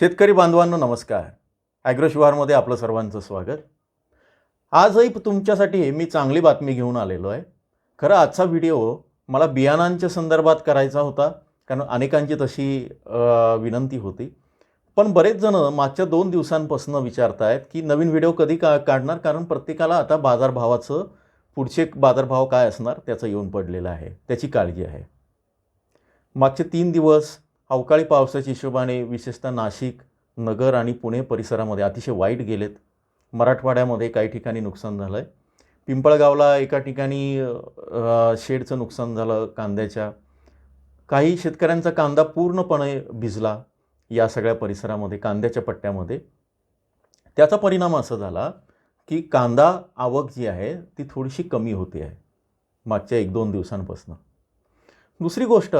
शेतकरी बांधवांनो नमस्कार. ॲग्रोशिवारमध्ये आपलं सर्वांचं स्वागत. आजही तुमच्यासाठी मी चांगली बातमी घेऊन आलेलो आहे. खरं आजचा व्हिडिओ मला बियाणांच्या संदर्भात करायचा होता कारण अनेकांची तशी विनंती होती. पण बरेच जणं मागच्या दोन दिवसांपासून विचारत आहेत की नवीन व्हिडिओ कधी का काढणार? कारण प्रत्येकाला आता बाजारभावाचं पुढचे बाजारभाव काय असणार? त्याचं येऊन पडलेलं आहे. त्याची काळजी आहे. मागचे तीन दिवस अवकाळी पावसाच्या हिशोबाने विशेषतः नाशिक नगर आणि पुणे परिसरामध्ये अतिशय वाईट गेलेत. मराठवाड्यामध्ये काही ठिकाणी नुकसान झालं आहे पिंपळगावला एका ठिकाणी शेडचं नुकसान झालं कांद्याच्या. काही शेतकऱ्यांचा कांदा पूर्णपणे भिजला या सगळ्या परिसरामध्ये कांद्याच्या पट्ट्यामध्ये. त्याचा परिणाम असा झाला की कांदा आवक जी आहे ती थोडीशी कमी होते आहे मागच्या एक दोन दिवसांपासून. दुसरी गोष्ट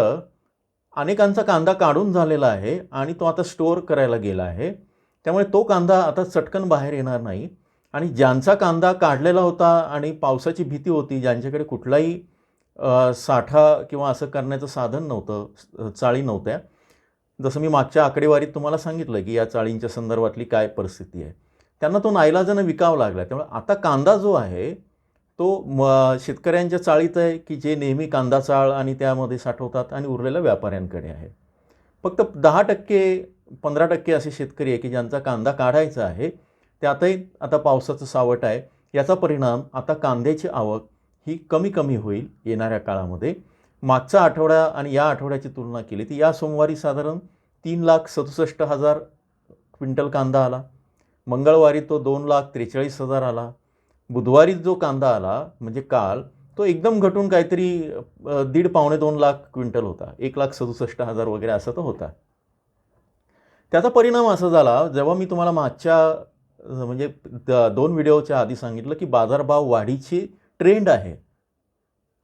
अनेकांचा कांदा काढून झालेला आहे आणि तो आता स्टोअर करायला गेला आहे. त्यामुळे तो कांदा आता चटकन बाहेर येणार नाही. आणि ज्यांचा कांदा काढलेला होता आणि पावसाची भीती होती ज्यांच्याकडे कुठलाही साठा किंवा असं करण्याचं साधन नव्हतं चाळी नव्हत्या. जसं मी मागच्या आकडेवारीत तुम्हाला सांगितलं की या चाळींच्या संदर्भातली काय परिस्थिती आहे. त्यांना तो नाईलाजानं विकावा लागला. त्यामुळे आता कांदा जो आहे तो म शेतकऱ्यांच्या चाळीत आहे की जे नेहमी कांदा चाळ आणि त्यामध्ये साठवतात आणि उरलेल्या व्यापाऱ्यांकडे आहे. फक्त दहा टक्के पंधरा टक्के असे शेतकरी आहे की ज्यांचा कांदा काढायचा आहे. त्यातही आता पावसाचं सावट आहे. याचा परिणाम आता कांद्याची आवक ही कमी कमी होईल येणाऱ्या काळामध्ये. मागचा आठवडा आणि या आठवड्याची तुलना केली तर या सोमवारी साधारण तीन लाख सदुसष्ट हजार क्विंटल कांदा आला. मंगळवारी तो दोन लाख त्रेचाळीस हजार आला. बुधवारी जो कांदा आला म्हणजे काल तो एकदम घटून काहीतरी दीड पावणे दोन लाख क्विंटल होता. एक लाख सदुसष्ट हजार वगैरे असा तो होता. त्याचा परिणाम असा झाला जेव्हा मी तुम्हाला मागच्या म्हणजे द- दोन व्हिडिओच्या आधी सांगितलं की बाजारभाव वाढीची ट्रेंड आहे.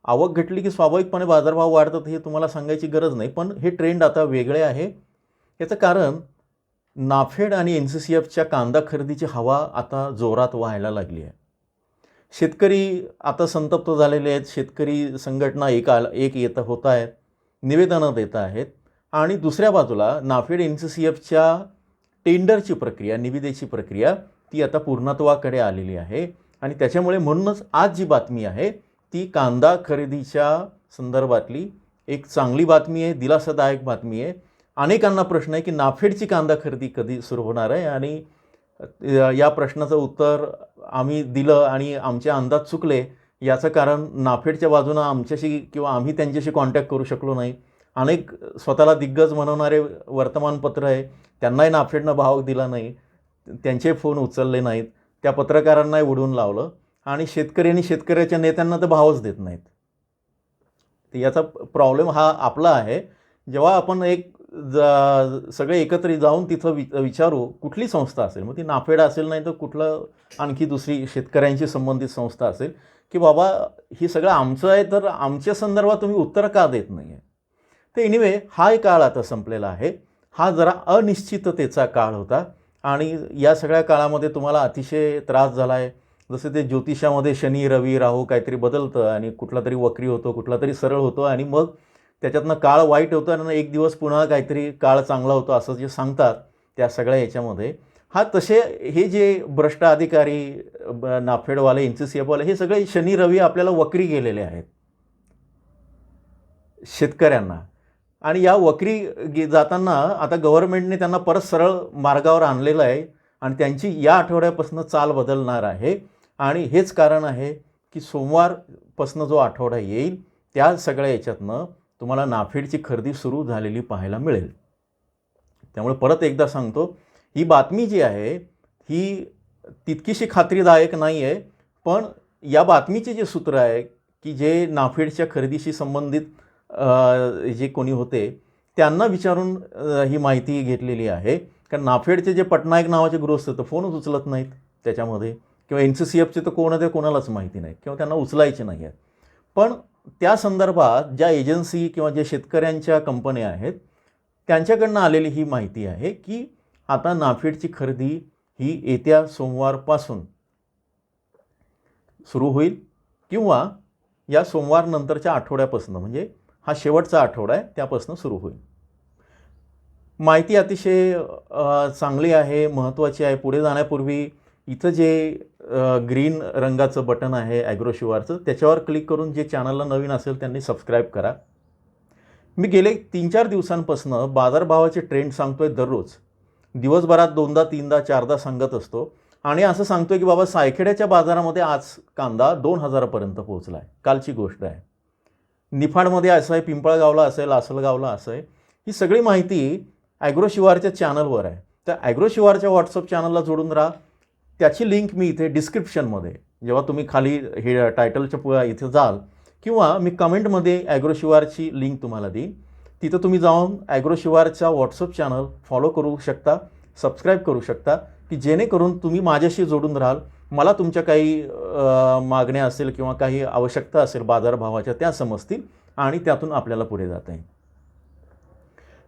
आवक घटली की स्वाभाविकपणे बाजारभाव वाढतात हे तुम्हाला सांगायची गरज नाही पण हे ट्रेंड आता वेगळे आहे. याचं कारण नाफेड आणि एन सी सी एफच्या कांदा खरेदीची हवा आता जोरात व्हायला लागली आहे. शेतकरी आता संतप्त झालेले आहेत. शेतकरी संघटना एक आल एक येत होत आहेत. निवेदनं देत आहेत. आणि दुसऱ्या बाजूला नाफेड एन सी सी एफच्या टेंडरची प्रक्रिया निविदेची प्रक्रिया ती आता पूर्णत्वाकडे आलेली आहे. आणि त्याच्यामुळे म्हणूनच आज जी बातमी आहे ती कांदा खरेदीच्या संदर्भातली एक चांगली बातमी आहे दिलासादायक बातमी आहे. अनेकांना प्रश्न आहे की नाफेडची कांदा खरेदी कधी सुरू होणार आहे? आणि या प्रश्नाचं उत्तर आम्ही दिलं आणि आमचे अंदाज चुकले याचं कारण नाफेडच्या बाजूनं आमच्याशी किंवा आम्ही त्यांच्याशी कॉन्टॅक्ट करू शकलो नाही. अनेक स्वतःला दिग्गज म्हणवणारे वर्तमानपत्र आहे त्यांनाही नाफेडनं भाव दिला नाही त्यांचे फोन उचलले नाहीत त्या पत्रकारांनाही उडवून लावलं आणि शेतकरी आणि शेतकऱ्याच्या नेत्यांना तर भावच देत नाहीत. याचा प्रॉब्लेम हा आपला आहे. जेव्हा आपण एक जा सगळे एकत्रित जाऊन तिथं वि विचारू कुठली संस्था असेल? मग ती नाफेडा असेल नाही तर कुठलं आणखी दुसरी शेतकऱ्यांशी संबंधित संस्था असेल? की बाबा ही सगळं आमचं आहे तर आमच्या संदर्भात तुम्ही उत्तर का देत नाही आहे तर एनिवे हा एक काळ आता संपलेला आहे. हा जरा अनिश्चिततेचा काळ होता. आणि या सगळ्या काळामध्ये तुम्हाला अतिशय त्रास झाला आहे जसं ते ज्योतिषामध्ये शनी रवी राहू काहीतरी बदलतं आणि कुठला तरी वक्री होतो कुठला तरी सरळ होतो. आणि मग त्याच्यातनं काळ वाईट होतो आणि एक दिवस पुन्हा काहीतरी काळ चांगला होतो असं जे सांगतात त्या सगळ्या याच्यामध्ये. हा तसे हे जे भ्रष्ट अधिकारी नाफेडवाले एन सी सी एफवाले हे सगळे शनी रवी आपल्याला वक्री गेलेले आहेत. शेतकऱ्यांना. आणि या वक्री गे जाताना आता गव्हर्नमेंटने त्यांना परत सरळ मार्गावर आणलेलं आहे आणि त्यांची या आठवड्यापासून चाल बदलणार आहे. आणि हेच कारण आहे की सोमवारपासून जो आठवडा येईल त्या सगळ्या याच्यातनं तुम्हाला नाफेडची खरेदी सुरू झालेली पाहायला मिळेल. त्यामुळे परत एकदा सांगतो ही बातमी जी आहे ही तितकीशी खात्रीदायक नाही आहे पण या बातमीचे जे सूत्र आहे की जे नाफेडच्या खरेदीशी संबंधित जे कोणी होते त्यांना विचारून ही माहिती घेतलेली आहे. कारण नाफेडचे जे पटनायक नावाचे गृहस्थ तर फोनच उचलत नाहीत त्याच्यामध्ये. किंवा एन सी सी एफचे तर कोण ते कोणालाच माहिती नाही. किंवा त्यांना उचलायचे नाही आहेत पण त्या संदर्भात ज्या एजन्सी किंवा ज्या शेतकऱ्यांच्या कंपन्या आहेत त्यांच्याकडनं आलेली ही माहिती आहे की आता नाफेडची खरेदी ही येत्या सोमवारपासून सुरू होईल किंवा या सोमवार नंतरच्या आठवड्यापासून म्हणजे हा शेवटचा आठवडा आहे त्यापासून सुरू होईल. माहिती अतिशय चांगली आहे महत्त्वाची आहे पुढे जाण्यापूर्वी इथं जे ग्रीन रंगाचं बटन आहे ॲग्रोशिवारचं त्याच्यावर क्लिक करून जे चॅनलला नवीन असेल त्यांनी सबस्क्राईब करा. मी गेले तीन चार दिवसांपासून बाजारभावाचे ट्रेंड सांगतो आहे दररोज. दिवसभरात दोनदा तीनदा चारदा सांगत असतो. आणि असं सांगतोय की बाबा सायखेड्याच्या बाजारामध्ये आज कांदा दोन हजारापर्यंत पोहोचला आहे कालची गोष्ट आहे. निफाडमध्ये असं आहे पिंपळगावला असेल आसलगावला लासलगावला असं आहे ही सगळी माहिती ॲग्रो शिवारच्या चॅनलवर आहे. त्या ॲग्रो शिवारच्या व्हॉट्सअप चॅनलला जोडून राहा. त्याची लिंक मी इथे डिस्क्रिप्शनमध्ये जेव्हा तुम्ही खाली हे टायटलच्या पु इथे जाल किंवा मी कमेंटमध्ये ॲग्रो शिवारची लिंक तुम्हाला देईन. तिथं तुम्ही जाऊन ॲग्रोशिवारचा व्हॉट्सअप चॅनल फॉलो करू शकता सबस्क्राईब करू शकता की जेणेकरून तुम्ही माझ्याशी जोडून राहाल. मला तुमच्या काही मागण्या असेल किंवा काही आवश्यकता असेल बाजारभावाच्या त्या समजतील आणि त्यातून आपल्याला पुढे जाता येईल.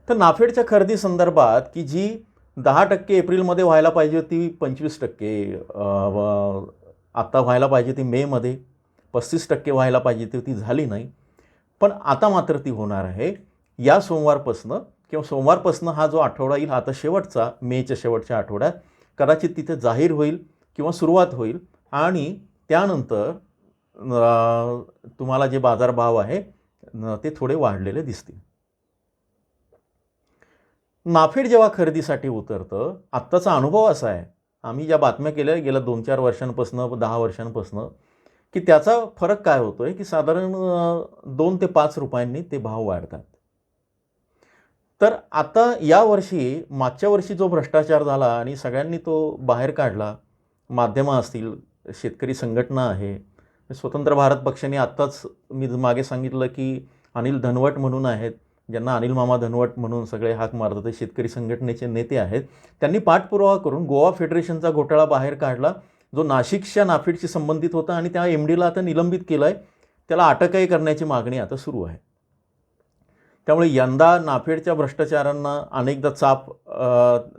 तर नाफेडच्या खरेदी संदर्भात की जी दहा टक्के एप्रिलमध्ये व्हायला पाहिजे होती पंचवीस टक्के व आत्ता व्हायला पाहिजे ती मेमध्ये पस्तीस टक्के व्हायला पाहिजे ती ती झाली नाही. पण आता मात्र ती होणार आहे. या सोमवारपासनं किंवा सोमवारपासनं हा जो आठवडा येईल आता शेवटचा मेच्या शेवटच्या आठवड्यात कदाचित तिथे जाहीर होईल किंवा सुरुवात होईल. आणि त्यानंतर तुम्हाला जे बाजारभाव आहे ते थोडे वाढलेले दिसतील. नाफेड जेव्हा खरेदीसाठी उतरतं आत्ताचा अनुभव असा आहे. आम्ही ज्या बातम्या केल्या गेल्या दोन चार वर्षांपासून दहा वर्षांपासून की त्याचा फरक काय होतो आहे की साधारण दोन ते पाच रुपयांनी ते भाव वाढतात. तर आता यावर्षी मागच्या वर्षी जो भ्रष्टाचार झाला आणि सगळ्यांनी तो बाहेर काढला माध्यमं असतील शेतकरी संघटना आहे स्वतंत्र भारत पक्षाने आत्ताच मी मागे सांगितलं की अनिल धनवट म्हणून आहेत ज्यांना अनिल मामा धनवट म्हणून सगळे हाक मारतात ते शेतकरी संघटनेचे नेते आहेत. त्यांनी पाठपुरावा करून गोवा फेडरेशनचा घोटाळा बाहेर काढला जो नाशिकच्या नाफेडशी संबंधित होता आणि त्या एम डीला आता निलंबित केलं आहे त्याला अटकही करण्याची मागणी आता सुरू आहे. त्यामुळे यंदा नाफेडच्या भ्रष्टाचारांना अनेकदा चाप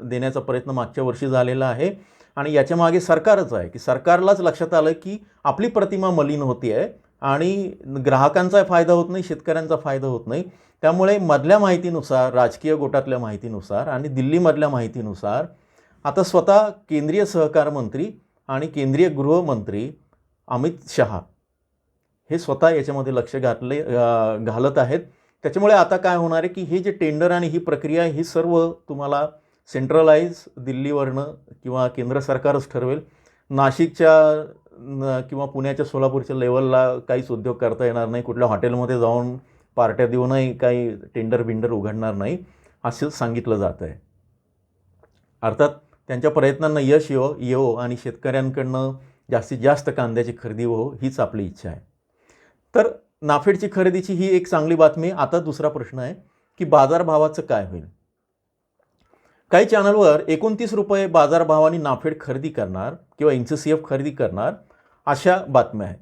देण्याचा प्रयत्न मागच्या वर्षी झालेला आहे. आणि याच्या मागे सरकारच आहे की सरकारलाच लक्षात आलं की आपली प्रतिमा मलिन होती आहे आणि ग्राहकांचा फायदा होत नाही शेतकऱ्यांचा फायदा होत नाही. त्यामुळे मधल्या माहितीनुसार राजकीय गोटातल्या माहितीनुसार आणि दिल्लीमधल्या माहितीनुसार आता स्वतः केंद्रीय सहकार मंत्री आणि केंद्रीय गृहमंत्री अमित शहा हे स्वतः याच्यामध्ये लक्ष घातले घालत आहेत. त्याच्यामुळे आता काय होणार आहे की हे जे टेंडर आणि ही प्रक्रिया ही सर्व तुम्हाला सेंट्रलाइज दिल्लीवरनं किंवा केंद्र सरकारच ठरवेल. नाशिकच्या न- किंवा पुण्याच्या सोलापूरच्या लेवलला काहीच उद्योग करता येणार नाही. कुठल्या हॉटेलमध्ये जाऊन पार्ट्या देऊनही काही टेंडर बिंडर उघडणार नाही असं सांगितलं जात आहे अर्थात त्यांच्या प्रयत्नांना यश येवो येवो आणि शेतकऱ्यांकडनं जास्तीत जास्त कांद्याची खरेदी हो हीच आपली इच्छा आहे. तर नाफेडची खरेदीची ही एक चांगली बातमी. आता दुसरा प्रश्न आहे की बाजारभावाचं काय होईल? काही चॅनलवर एकोणतीस रुपये बाजारभावाने नाफेड खरेदी करणार किंवा एन सी एफ खरेदी करणार अशा बातम्या आहेत.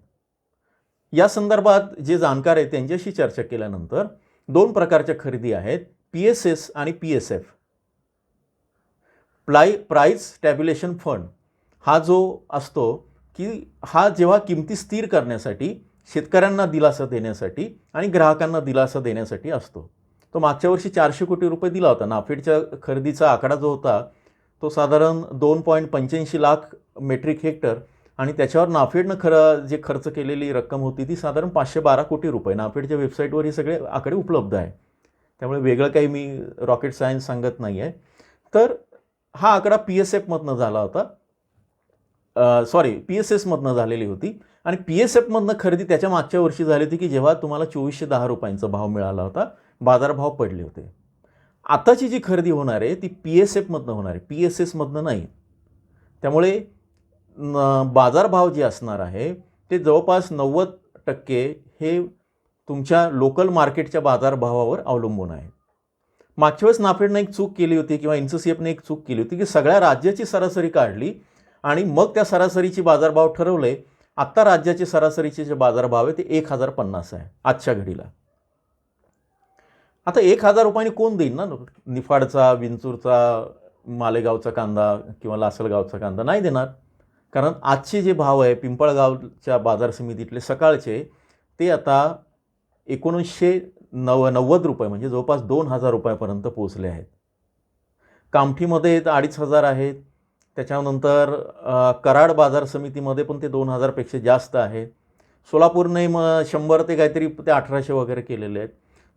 या संदर्भात जे जाणकार आहेत त्यांच्याशी चर्चा केल्यानंतर दोन प्रकारच्या खरेदी आहेत पी एस एस आणि P S F ply price tabulation fund हा जो असतो की हा जेव्हा किमती स्थिर करण्यासाठी शेतकऱ्यांना दिलासा देण्यासाठी आणि ग्राहकांना दिलासा देण्यासाठी असतो. तो मागच्या वर्षी चारशे कोटी रुपये दिला होता. नाफेडच्या खरेदीचा आकडा जो होता तो साधारण दोन पॉईंट पंच्याऐंशी लाख मेट्रिक हेक्टर आणि त्याच्यावर नाफेडनं खरं जे खर्च केलेली रक्कम होती ती साधारण पाचशे बारा कोटी रुपये. नाफेडच्या वेबसाईटवर हे सगळे आकडे उपलब्ध आहे. त्यामुळे वेगळं काही मी रॉकेट सायन्स सांगत नाही आहे तर हा आकडा पी एस एफमधनं झाला होता. सॉरी पी एस एसमधनं झालेली होती. आणि पी एस एफमधनं खरेदी त्याच्या मागच्या वर्षी झाली होती की जेव्हा तुम्हाला चोवीसशे दहा रुपयांचा भाव मिळाला होता बाजारभाव पडले होते. आताची जी खरेदी होणार आहे ती पी एस एफमधनं होणार आहे. पी एस एसमधनं नाही. त्यामुळे बाजारभाव जे असणार आहे ते जवळपास नव्वद टक्के हे तुमच्या लोकल मार्केटच्या बाजारभावावर अवलंबून आहे. मागच्या वेळेस नाफेडनं एक चूक केली होती किंवा एनसीसीएफने एक चूक केली होती की सगळ्या राज्याची सरासरी काढली आणि मग त्या सरासरीची बाजारभाव ठरवले. आत्ता राज्याचे सरासरीचे जे बाजारभाव आहे ते एक हजार पन्नास आहे आजच्या घडीला. आता एक हजार रुपयाने कोण देईल ना? निफाडचा विंचूरचा मालेगावचा कांदा किंवा लासलगावचा कांदा नाही देणार. कारण आजचे जे भाव आहे पिंपळगावच्या बाजार समितीतले सकाळचे ते आता एकोणीसशे नव नव्वद रुपये म्हणजे जवळपास दोन हजार रुपयापर्यंत पोहोचले आहेत. कामठीमध्ये अडीच हजार आहेत. त्याच्यानंतर कराड बाजार समितीमध्ये पण ते दोन हजारपेक्षा जास्त आहे सोलापूरने मग शंभर ते काहीतरी ते अठराशे वगैरे केलेले आहेत.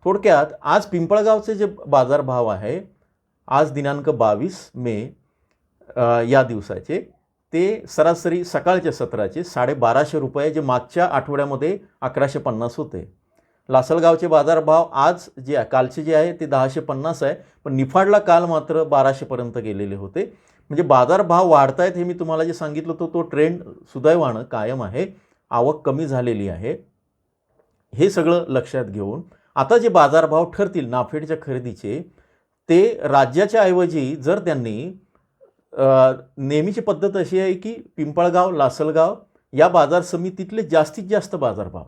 थोडक्यात आज पिंपळगावचे जे बाजारभाव आहे आज दिनांक बावीस मे या दिवसाचे ते सरासरी सकाळच्या सत्राचे साडेबाराशे रुपये जे मागच्या आठवड्यामध्ये अकराशे पन्नास होते. लासलगावचे बाजारभाव आज जे आहे कालचे जे आहे ते दहाशे पन्नास आहे. पण निफाडला काल मात्र बाराशेपर्यंत गेलेले होते. म्हणजे बाजारभाव वाढत आहेत हे मी तुम्हाला जे सांगितलं होतं तो ट्रेंड सुदैवानं कायम आहे. आवक कमी झालेली आहे. हे सगळं लक्षात घेऊन आता जे बाजारभाव ठरतील नाफेडच्या खरेदीचे ते राज्याच्या ऐवजी जर त्यांनी नेहमीची पद्धत अशी आहे की पिंपळगाव लासलगाव या बाजार समितीतले जास्तीत जास्त बाजारभाव.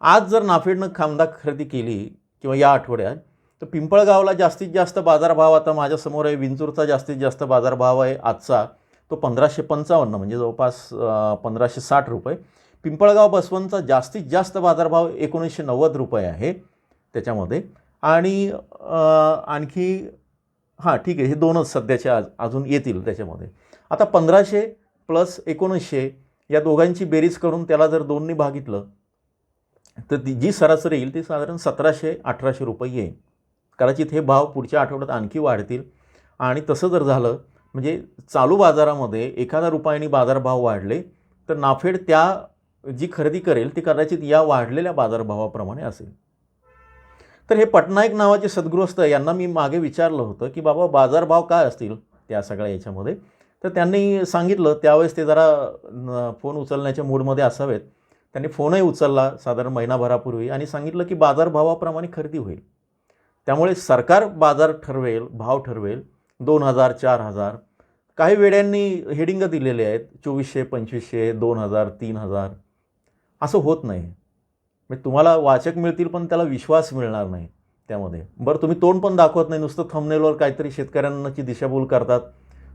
आज जर नाफेडनं खामदा खरेदी केली किंवा या आठवड्यात तर पिंपळगावला जास्तीत जास्त बाजारभाव आता माझ्यासमोर आहे. विंचूरचा जास्तीत जास्त बाजारभाव आहे आजचा. तो पंधराशे पंचावन्न म्हणजे जवळपास पंधराशे साठ रुपये. पिंपळगाव बसवनचा जास्तीत जास्त बाजारभाव एकोणीसशे नव्वद रुपये आहे त्याच्यामध्ये. आणि आणखी हां ठीक आहे. हे दोनच सध्याचे आज अजून येतील त्याच्यामध्ये. आता पंधराशे प्लस एकोणीसशे या दोघांची बेरीज करून त्याला जर दोन्ही भागितलं तर ती जी सरासरी येईल ती साधारण सतराशे अठराशे रुपये येईल. कदाचित हे भाव पुढच्या आठवड्यात आणखी वाढतील. आणि तसं जर झालं म्हणजे चालू बाजारामध्ये एखादा रुपयाने बाजारभाव वाढले तर नाफेड त्या जी खरेदी करेल ती कदाचित या वाढलेल्या बाजारभावाप्रमाणे असेल. तर हे पटनायक नावाचे सद्गृहस्थ यांना मी मागे विचारलं होतं की बाबा बाजारभाव काय असतील त्या सगळ्या याच्यामध्ये? तर त्यांनी सांगितलं त्यावेळेस ते जरा फोन उचलण्याच्या मूडमध्ये असावेत. त्यांनी फोनही उचलला साधारण महिनाभरापूर्वी आणि सांगितलं की बाजारभावाप्रमाणे खरेदी होईल. त्यामुळे सरकार बाजार ठरवेल भाव ठरवेल दोन हजार चार हजार. काही वेड्यांनी हेडिंग दिलेले आहेत चोवीसशे पंचवीसशे दोन हजार तीन हजार. असं होत नाही. म्हणजे तुम्हाला वाचक मिळतील पण त्याला विश्वास मिळणार नाही त्यामध्ये. बरं तुम्ही तोंड पण दाखवत नाही नुसतं थंबनेलवर काहीतरी शेतकऱ्यांची दिशाभूल करतात.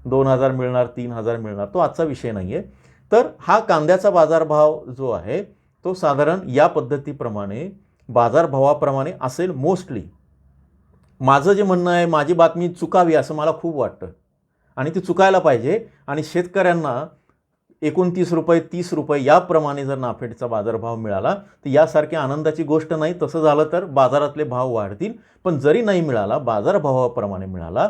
दोन हजार मिळणार तीन हजार मिळणार तो आजचा विषय नाही आहे तर हा कांद्याचा बाजारभाव जो आहे तो साधारण या पद्धतीप्रमाणे बाजारभावाप्रमाणे असेल मोस्टली माझं जे म्हणणं आहे माझी बातमी चुकावी असं मला खूप वाटतं. आणि ती चुकायला पाहिजे. आणि शेतकऱ्यांना एकोणतीस रुपये तीस रुपये याप्रमाणे जर नाफेडचा बाजारभाव मिळाला तर यासारखी आनंदाची गोष्ट नाही. तसं झालं तर बाजारातले भाव वाढतील. पण जरी नाही मिळाला बाजारभावाप्रमाणे मिळाला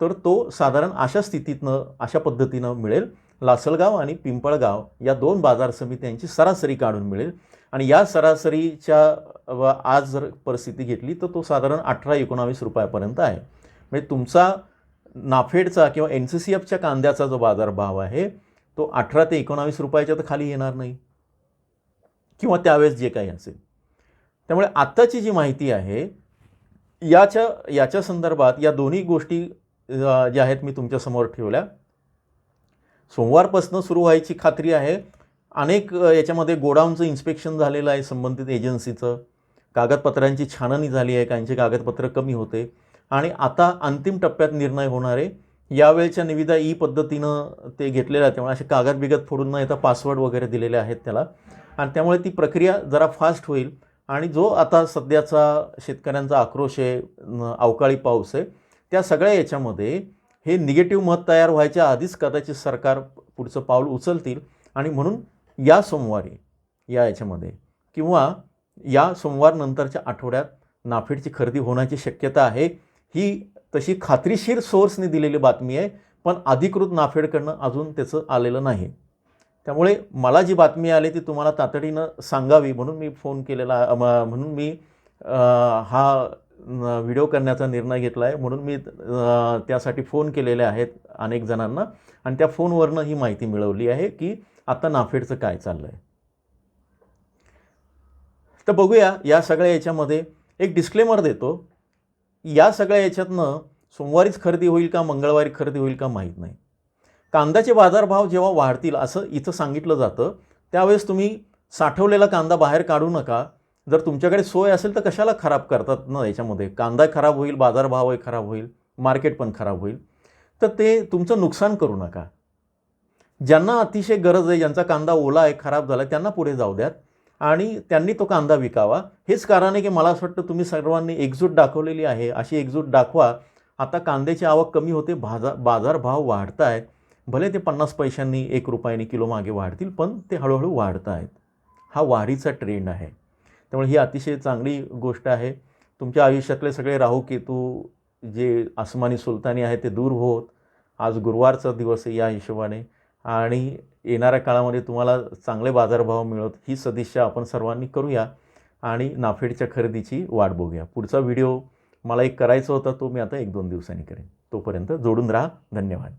तर तो साधारण अशा स्थितीतनं अशा पद्धतीनं मिळेल. लासलगाव आणि पिंपळगाव या दोन बाजार समित्यांची सरासरी काढून मिळेल. आणि या सरासरीच्या व आज जर परिस्थिती घेतली तर तो साधारण अठरा एकोणावीस रुपयापर्यंत आहे. म्हणजे तुमचा नाफेडचा किंवा एन सी सी एफच्या कांद्याचा जो बाजारभाव आहे तो अठरा ते एकोणावीस रुपयाच्या तर खाली येणार नाही. किंवा त्यावेळेस जे काही असेल. त्यामुळे आत्ताची जी माहिती आहे याच्या याच्या संदर्भात या दोन्ही गोष्टी ज्या आहेत मी तुमच्यासमोर ठेवल्या. सोमवारपासून सुरू व्हायची खात्री आहे. अनेक याच्यामध्ये गोडाऊनचं इन्स्पेक्शन झालेलं आहे संबंधित एजन्सीचं. कागदपत्रांची छाननी झाली आहे. काहींचे कागदपत्र कमी होते. आणि आता अंतिम टप्प्यात निर्णय होणार आहे. यावेळच्या निविदा ई पद्धतीनं ते घेतलेल्या आहे त्यामुळे असे कागद बिगद फोडून न येता पासवर्ड वगैरे दिलेले आहेत त्याला. आणि त्यामुळे ती प्रक्रिया जरा फास्ट होईल. आणि जो आता सध्याचा शेतकऱ्यांचा आक्रोश आहे अवकाळी पाऊस आहे त्या सगळ्या याच्यामध्ये हे निगेटिव्ह मत तयार व्हायच्या आधीच कदाचित सरकार पुढचं पाऊल उचलतील. आणि म्हणून या सोमवारी या याच्यामध्ये किंवा या सोमवारनंतरच्या आठवड्यात नाफेडची खरेदी होण्याची शक्यता आहे ही तशी खात्रीशीर सोर्सने दिलेली बातमी आहे पण अधिकृत नाफेडकडनं अजून त्याचं आलेलं नाही. त्यामुळे मला जी बातमी आली ती तुम्हाला तातडीनं सांगावी म्हणून मी फोन केलेला म्हणून मी हा व्हिडिओ करण्याचा निर्णय घेतला आहे म्हणून मी त्यासाठी फोन केलेले आहेत अनेक जणांना. आणि त्या फोनवरनं ही माहिती मिळवली आहे की आता नाफेडचं काय चाललं आहे तर बघूया या सगळ्या याच्यामध्ये एक डिस्क्लेमर देतो. या सगळ्या याच्यातनं सोमवारीच खरेदी होईल का मंगळवारी खरेदी होईल का माहीत नाही. कांद्याचे बाजारभाव जेव्हा वाढतील असं इथं सांगितलं जातं त्यावेळेस तुम्ही साठवलेला कांदा बाहेर काढू नका. जर तुमच्याकडे सोय असेल तर कशाला खराब करतात ना याच्यामध्ये? कांदा खराब होईल बाजारभावही खराब होईल मार्केट पण खराब होईल. तर ते तुमचं नुकसान करू नका. ज्यांना अतिशय गरज आहे ज्यांचा कांदा ओला आहे खराब झाला त्यांना पुढे जाऊ द्यात. आणि त्यांनी तो कांदा विकावा. हेच कारण आहे की मला असं वाटतं तुम्ही सर्वांनी एकजूट दाखवलेली आहे. अशी एकजूट दाखवा. आता कांद्याची आवक कमी होते भाजा बाजारभाव वाढत आहेत भले ते पन्नास पैशांनी एक रुपयाने किलो मागे वाढतील पण ते हळूहळू वाढत आहेत हा वाढीचा ट्रेंड आहे. त्यामुळे ही अतिशय चांगली गोष्ट आहे. तुमच्या आयुष्यातले सगळे राहू केतू जे आसमानी सुलतानी आहे ते दूर होत. आज गुरुवारचा दिवस आहे या हिशोबाने. आणि येणाऱ्या काळामध्ये तुम्हाला चांगले बाजारभाव मिळत ही सदिच्छा आपण सर्वांनी करूया आणि नाफेडच्या खरेदीची वाट बघूया. पुढचा व्हिडिओ मला एक करायचा होता तो मी आता एक दोन दिवसांनी करेन. तोपर्यंत जोडून राहा. धन्यवाद.